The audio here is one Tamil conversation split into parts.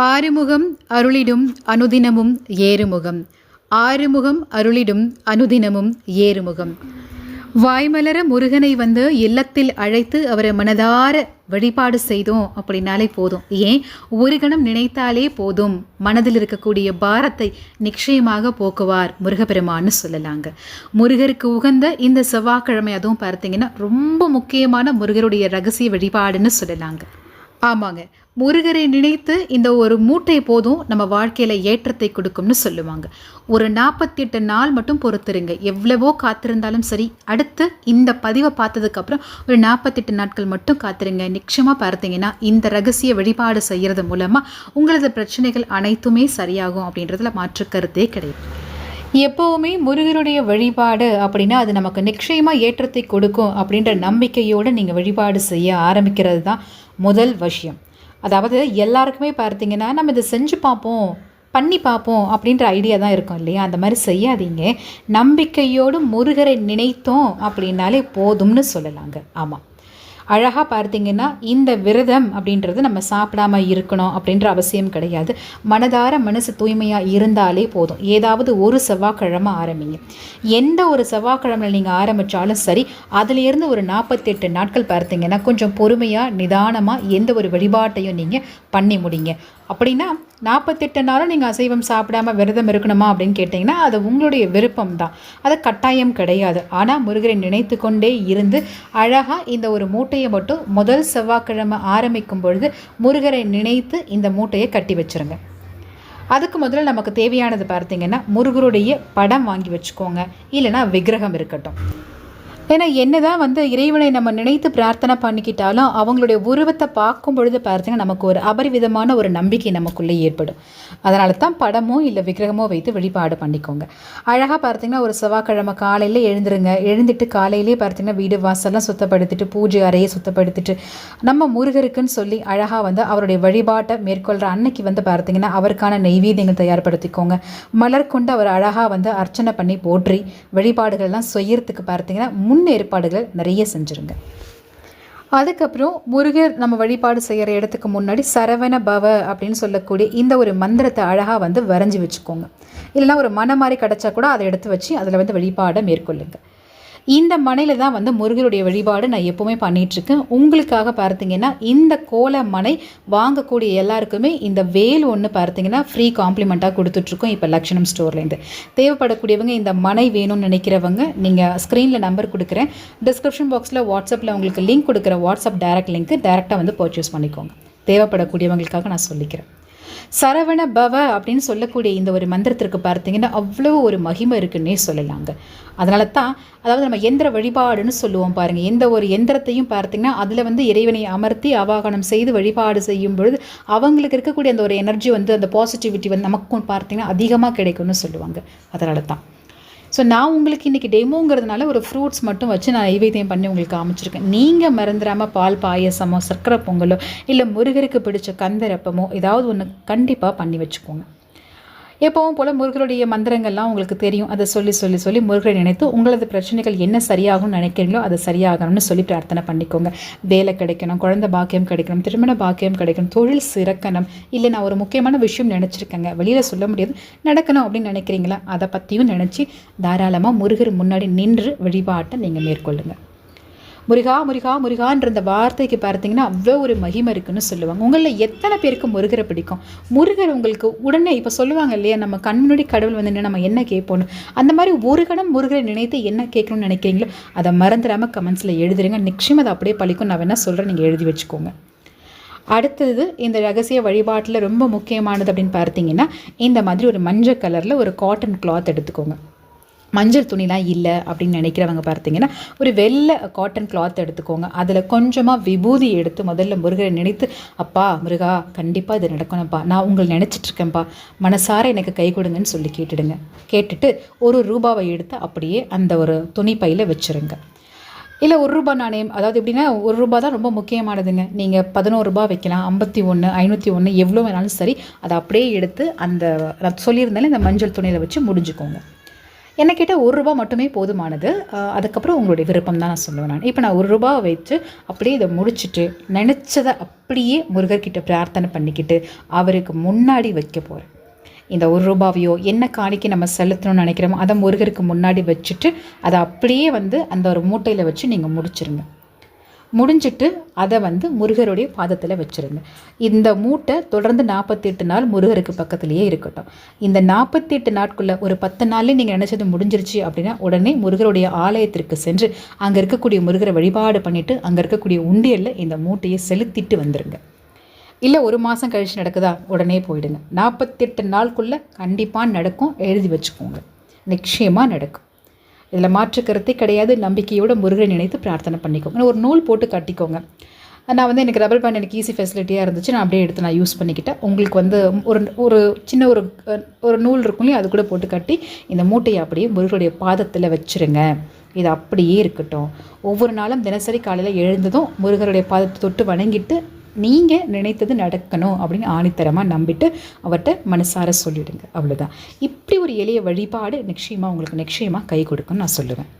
ஆறுமுகம் அருளிடும் அனுதினமும் ஏறுமுகம். ஆறுமுகம் அருளிடும் அனுதினமும் ஏறுமுகம். வாய்மலர முருகனை வந்து இல்லத்தில் அழைத்து அவரை மனதார வழிபாடு செய்தோம் அப்படின்னாலே போதும். ஏன்? ஒரு கணம் நினைத்தாலே போதும். மனதில் இருக்கக்கூடிய பாரத்தை நிச்சயமாக போக்குவார் முருகப்பெருமான்னு சொல்லலாங்க. முருகருக்கு உகந்த இந்த செவ்வாய்க்கிழமை அதுவும் பார்த்தீங்கன்னா ரொம்ப முக்கியமான முருகருடைய ரகசிய வழிபாடுன்னு சொல்லலாங்க. ஆமாங்க. முருகரை நினைத்து இந்த ஒரு மூட்டை போதும் நம்ம வாழ்க்கையில் ஏற்றத்தை கொடுக்கும்னு சொல்லுவாங்க. ஒரு நாற்பத்தி எட்டு நாள் மட்டும் பொறுத்துருங்க. எவ்வளவோ காத்திருந்தாலும் சரி அடுத்து இந்த பதிவை பார்த்ததுக்கப்புறம் ஒரு நாற்பத்தெட்டு நாட்கள் மட்டும் காத்திருங்க. நிச்சயமாக பார்த்தீங்கன்னா இந்த ரகசிய வழிபாடு செய்கிறது மூலமாக உங்களது பிரச்சனைகள் அனைத்துமே சரியாகும் அப்படின்றதுல மாற்று கருத்தே கிடையாது. எப்போவுமே முருகருடைய வழிபாடு அப்படின்னா அது நமக்கு நிச்சயமாக ஏற்றத்தை கொடுக்கும் அப்படின்ற நம்பிக்கையோடு நீங்கள் வழிபாடு செய்ய ஆரம்பிக்கிறது தான் முதல் விஷயம். அதாவது எல்லாருக்குமே பார்த்தீங்கன்னா நம்ம இதை செஞ்சு பார்ப்போம் பண்ணி பார்ப்போம் அப்படின்ற ஐடியா தான் இருக்கும் இல்லையா? அந்த மாதிரி செய்யாதீங்க. நம்பிக்கையோடு முருகரை நினைத்தோம் அப்படின்னாலே போதும்னு சொல்லலாங்க. ஆமாம் அழகாக பார்த்தீங்கன்னா இந்த விரதம் அப்படின்றது நம்ம சாப்பிடாம இருக்கணும் அப்படின்ற அவசியம் கிடையாது. மனதார மனசு தூய்மையாக இருந்தாலே போதும். ஏதாவது ஒரு செவ்வாய்க்கிழமை ஆரம்பிங்க. எந்த ஒரு செவ்வாய்க்கிழமை நீங்கள் ஆரம்பித்தாலும் சரி அதுலேருந்து ஒரு நாற்பத்தெட்டு நாட்கள் பார்த்தீங்கன்னா கொஞ்சம் பொறுமையாக நிதானமாக எந்த ஒரு வழிபாட்டையும் நீங்கள் பண்ணி முடிங்க. அப்படின்னா நாற்பத்தெட்டு நாளும் நீங்கள் அசைவம் சாப்பிடாம விரதம் இருக்கணுமா அப்படின்னு கேட்டிங்கன்னா அது உங்களுடைய விருப்பம் தான் அது கட்டாயம் கிடையாது. ஆனால் முருகரை நினைத்து கொண்டே இருந்து அழகாக இந்த ஒரு மூட்டையை மட்டும் முதல் செவ்வாய்க்கிழமை ஆரம்பிக்கும் பொழுது முருகரை நினைத்து இந்த மூட்டையை கட்டி வச்சுருங்க. அதுக்கு முதல்ல நமக்கு தேவையானது பார்த்தீங்கன்னா முருகருடைய படம் வாங்கி வச்சுக்கோங்க. இல்லைன்னா விக்கிரகம் இருக்கட்டும். ஏன்னா என்னதான் வந்து இறைவனை நம்ம நினைத்து பிரார்த்தனை பண்ணிக்கிட்டாலும் அவங்களுடைய உருவத்தை பார்க்கும் பொழுது பார்த்தீங்கன்னா நமக்கு ஒரு அபரிவிதமான ஒரு நம்பிக்கை நமக்குள்ளே ஏற்படும். அதனால தான் படமோ இல்லை விக்கிரகமோ வைத்து வழிபாடு பண்ணிக்கோங்க. அழகாக பார்த்தீங்கன்னா ஒரு செவ்வாய்க்கிழமை காலையில் எழுந்துருங்க. எழுந்துட்டு காலையிலே பார்த்தீங்கன்னா வீடு வாசல்லாம் சுத்தப்படுத்திட்டு பூஜை அறையை சுத்தப்படுத்திட்டு நம்ம முருகருக்குன்னு சொல்லி அழகாக வந்து அவருடைய வழிபாட்டை மேற்கொள்கிற அன்னைக்கு வந்து பார்த்தீங்கன்னா அவருக்கான நெய்வேதியங்கள் தயார்படுத்திக்கோங்க. மலர் கொண்டு அவர் அழகாக வந்து அர்ச்சனை பண்ணி போற்றி வழிபாடுகள்லாம் செய்யறதுக்கு பார்த்தீங்கன்னா முன் ஏற்பாடுகள் நிறைய செஞ்சுருங்க. அதுக்கப்புறம் முருகர் நம்ம வழிபாடு செய்கிற இடத்துக்கு முன்னாடி சரவண பவ அப்படின்னு சொல்லக்கூடிய இந்த ஒரு மந்திரத்தை அழகாக வந்து வரைஞ்சி வச்சுக்கோங்க. இல்லைனா ஒரு மன மாதிரி கிடச்சா கூட அதை எடுத்து வச்சு அதில் வந்து வழிபாடை மேற்கொள்ளுங்க. இந்த மனையில் தான் வந்து முருகருடைய வழிபாடு நான் எப்போவுமே பண்ணிகிட்ருக்கேன் உங்களுக்காக பார்த்தீங்கன்னா இந்த கோல மனை வாங்கக்கூடிய எல்லாருக்குமே இந்த வேல் ஒன்று பார்த்தீங்கன்னா ஃப்ரீ காம்ப்ளிமெண்ட்டாக கொடுத்துட்ருக்கோம் இப்போ லக்ஷணம் ஸ்டோர்லேருந்து தேவைப்படக்கூடியவங்க இந்த மனை வேணும்னு நினைக்கிறவங்க நீங்கள் ஸ்க்ரீனில் நம்பர் கொடுக்குறேன். டிஸ்கிரிப்ஷன் பாக்ஸில் வாட்ஸ்அப்பில் உங்களுக்கு லிங்க் கொடுக்குற வாட்ஸ்அப் டேரக்ட் லிங்க்கு டேரெக்டாக வந்து பர்ச்சேஸ் பண்ணிக்கோங்க. தேவைப்படக்கூடியவங்களுக்காக நான் சொல்லிக்கிறேன். சரவண பவ அப்படின்னு சொல்லக்கூடிய இந்த ஒரு மந்திரத்திற்கு பார்த்தீங்கன்னா அவ்வளோ ஒரு மகிமை இருக்குன்னே சொல்லலாங்க. அதனால தான் அதாவது நம்ம எந்திர வழிபாடுன்னு சொல்லுவோம் பாருங்கள் எந்த ஒரு எந்திரத்தையும் பார்த்தீங்கன்னா அதில் வந்து இறைவனை அமர்த்தி அவாகனம் செய்து வழிபாடு செய்யும் பொழுது அவங்களுக்கு இருக்கக்கூடிய அந்த ஒரு எனர்ஜி வந்து அந்த பாசிட்டிவிட்டி வந்து நமக்கும் பார்த்தீங்கன்னா அதிகமாக கிடைக்கும்னு சொல்லுவாங்க. அதனால தான் ஸோ நான் உங்களுக்கு இன்றைக்கி டெமோங்கிறதுனால ஒரு ஃப்ரூட்ஸ் மட்டும் வச்சு நான் நைவேத்தியம் பண்ணி உங்களுக்கு காமிச்சிருக்கேன். நீங்கள் மறந்துடாமல் பால் பாயசமோ சர்க்கரை பொங்கலோ இல்லை முருகருக்கு பிடிச்ச கந்தரப்பமோ ஏதாவது ஒன்று கண்டிப்பாக பண்ணி வச்சுக்கோங்க. எப்பவும் போல் முருகருடைய மந்திரங்கள்லாம் உங்களுக்கு தெரியும். அதை சொல்லி சொல்லி சொல்லி முருகரை நினைத்து உங்களது பிரச்சனைகள் என்ன சரியாகும்னு நினைக்கிறீங்களோ அது சரியாகணும்னு சொல்லி பிரார்த்தனை பண்ணிக்கோங்க. வேலை கிடைக்கணும் குழந்த பாக்கியம் கிடைக்கணும் திருமண பாக்கியம் கிடைக்கணும் தொழில் சிறக்கணும். இல்லை நான் ஒரு முக்கியமான விஷயம் நினச்சிருக்கேங்க. வெளியில் சொல்ல முடியாது. நடக்கணும் அப்படின்னு நினைக்கிறீங்களா? அதை பற்றியும் நினச்சி தாராளமாக முருகர் முன்னாடி நின்று வழிபாட்டை நீங்கள் மேற்கொள்ளுங்கள் முருகா முருகா முருகான்ற அந்த வார்த்தைக்கு பார்த்தீங்கன்னா அவ்வளோ ஒரு மகிமை இருக்குன்னு சொல்லுவாங்க. உங்களில் எத்தனை பேருக்கு முருகரை பிடிக்கும்? முருகர் உங்களுக்கு உடனே இப்போ சொல்லுவாங்க இல்லையா நம்ம கண்முன்னாடி கடவுள் வந்து நம்ம என்ன கேட்போம் அந்த மாதிரி ஒரு கணம் முருகரை நினைத்து என்ன கேட்கணும்னு நினைக்கிறீங்களோ அதை மறந்துடாமல் கமெண்ட்ஸில் எழுதுறீங்க நிச்சயம் அதை அப்படியே பழிக்கும். நான் வேணால் சொல்கிறேன் நீங்கள் எழுதி வச்சுக்கோங்க. அடுத்தது இந்த ரகசிய வழிபாட்டில் ரொம்ப முக்கியமானது அப்படின்னு பார்த்தீங்கன்னா இந்த மாதிரி ஒரு மஞ்சள் கலரில் ஒரு காட்டன் கிளாத் எடுத்துக்கோங்க. மஞ்சள் துணிலாம் இல்லை அப்படின்னு நினைக்கிறவங்க பார்த்தீங்கன்னா ஒரு வெள்ளை காட்டன் கிளாத் எடுத்துக்கோங்க. அதில் கொஞ்சமாக விபூதி எடுத்து முதல்ல முருகரை நினைத்து அப்பா முருகா கண்டிப்பாக இது நடக்கணும்ப்பா. நான் உங்களை நினச்சிட்ருக்கேன்ப்பா. மனசார எனக்கு கை கொடுங்கன்னு சொல்லி கேட்டுடுங்க. கேட்டுட்டு ஒரு ரூபாவை எடுத்து அப்படியே அந்த ஒரு துணி பையில் வச்சுருங்க. இல்லை ஒரு ரூபா நாணயம் அதாவது எப்படின்னா ஒரு ரூபா தான் ரொம்ப முக்கியமானதுங்க. நீங்கள் பதினோரு ரூபா வைக்கலாம் ஐம்பத்தி ஒன்று ஐநூற்றி ஒன்று எவ்வளோ வேணாலும் சரி அதை அப்படியே எடுத்து அந்த நான் சொல்லியிருந்தாலே இந்த மஞ்சள் துணியில் வச்சு முடிஞ்சுக்கோங்க. என்ன கேட்டால் ஒரு ரூபா மட்டுமே போதுமானது. அதுக்கப்புறம் உங்களுடைய விருப்பம் தான் நான் சொல்லுவேன் நான். இப்போ நான் ஒரு ரூபா வச்சு அப்படியே இதை முடிச்சுட்டு நினச்சதை அப்படியே முருகர்கிட்ட பிரார்த்தனை பண்ணிக்கிட்டு அவருக்கு முன்னாடி வைக்க போகிறேன் இந்த ஒரு ரூபாவையோ என்ன காணிக்கை நம்ம செலுத்தணும்னு நினைக்கிறோமோ அதை முருகருக்கு முன்னாடி வச்சுட்டு அதை அப்படியே வந்து அந்த ஒரு மூட்டையில் வச்சு நீங்கள் முடிச்சிருங்க. முடிஞ்சிட்டு அதை வந்து முருகருடைய பாதத்தில் வச்சுருங்க இந்த மூட்டை தொடர்ந்து நாற்பத்தெட்டு நாள் முருகருக்கு பக்கத்துலேயே இருக்கட்டும். இந்த நாற்பத்தெட்டு நாட்குள்ளே ஒரு பத்து நாள்லேயே நீங்கள் நினச்சது முடிஞ்சிருச்சு அப்படின்னா உடனே முருகருடைய ஆலயத்திற்கு சென்று அங்கே இருக்கக்கூடிய முருகரை வழிபாடு பண்ணிவிட்டு அங்கே இருக்கக்கூடிய உண்டியலில் இந்த மூட்டையை செலுத்திட்டு வந்துடுங்க இல்லை ஒரு மாதம் கழித்து நடக்குதா? உடனே போயிடுங்க. நாற்பத்தெட்டு நாளுக்குள்ளே கண்டிப்பாக நடக்கும். எழுதி வச்சுக்கோங்க. நிச்சயமாக நடக்கும். இதில் மாற்று கருத்தே கிடையாது. நம்பிக்கையோட முருகனை நினைத்து பிரார்த்தனை பண்ணிக்கோங்க. ஒரு நூல் போட்டு கட்டிக்கோங்க. நான் வந்து எனக்கு ரப்பர் பேண்ட் எனக்கு ஈஸி ஃபெசிலிட்டியாக இருந்துச்சு. நான் அப்படியே எடுத்து நான் யூஸ் பண்ணிக்கிட்டேன். உங்களுக்கு வந்து ஒரு ஒரு சின்ன ஒரு ஒரு நூல் இருக்கும் இல்லையா? அது கூட போட்டு கட்டி இந்த மூட்டையை அப்படியே முருகனுடைய பாதத்தில் வச்சுருங்க. இது அப்படியே இருக்கட்டும். ஒவ்வொரு நாளும் தினசரி காலையில் எழுந்ததும் முருகருடைய பாதத்தை தொட்டு வணங்கிட்டு நீங்கள் நினைத்தது நடக்கணும் அப்படின்னு ஆணித்தரமாக நம்பிட்டு அவர்கிட்ட மனசார சொல்லிடுங்க. அவ்வளோதான் இப்படி ஒரு எளிய வழிபாடு நிச்சயமாக உங்களுக்கு நிச்சயமாக கை கொடுக்கும்னு நான் சொல்லுவேன்.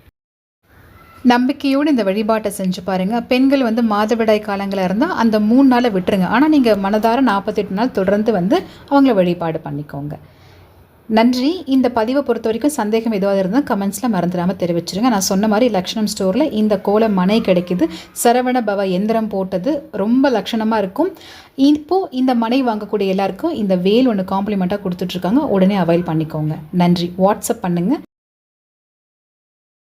நம்பிக்கையோடு இந்த வழிபாட்டை செஞ்சு பாருங்கள் பெண்கள் வந்து மாதவிடாய் காலங்களாக இருந்தால் அந்த மூணு நாளை விட்டுருங்க. ஆனால் நீங்கள் மனதார நாற்பத்தெட்டு நாள் தொடர்ந்து வந்து அவங்கள வழிபாடு பண்ணிக்கோங்க. நன்றி. இந்த பதிவை பொறுத்த வரைக்கும் சந்தேகம் எதுவாக இருந்தால் கமெண்ட்ஸில் மறந்துடாமல் தெரிவிச்சிருங்க. நான் சொன்ன மாதிரி லக்ஷணம் ஸ்டோரில் இந்த கோல மனை கிடைக்குது. சரவண பவ எந்திரம் போட்டது ரொம்ப லக்ஷணமாக இருக்கும். இப்போது இந்த மனை வாங்கக்கூடிய எல்லாருக்கும் இந்த வேல் ஒன்று காம்ப்ளிமெண்ட்டாக கொடுத்துட்ருக்காங்க உடனே அவைல் பண்ணிக்கோங்க. நன்றி. வாட்ஸ்அப் பண்ணுங்கள்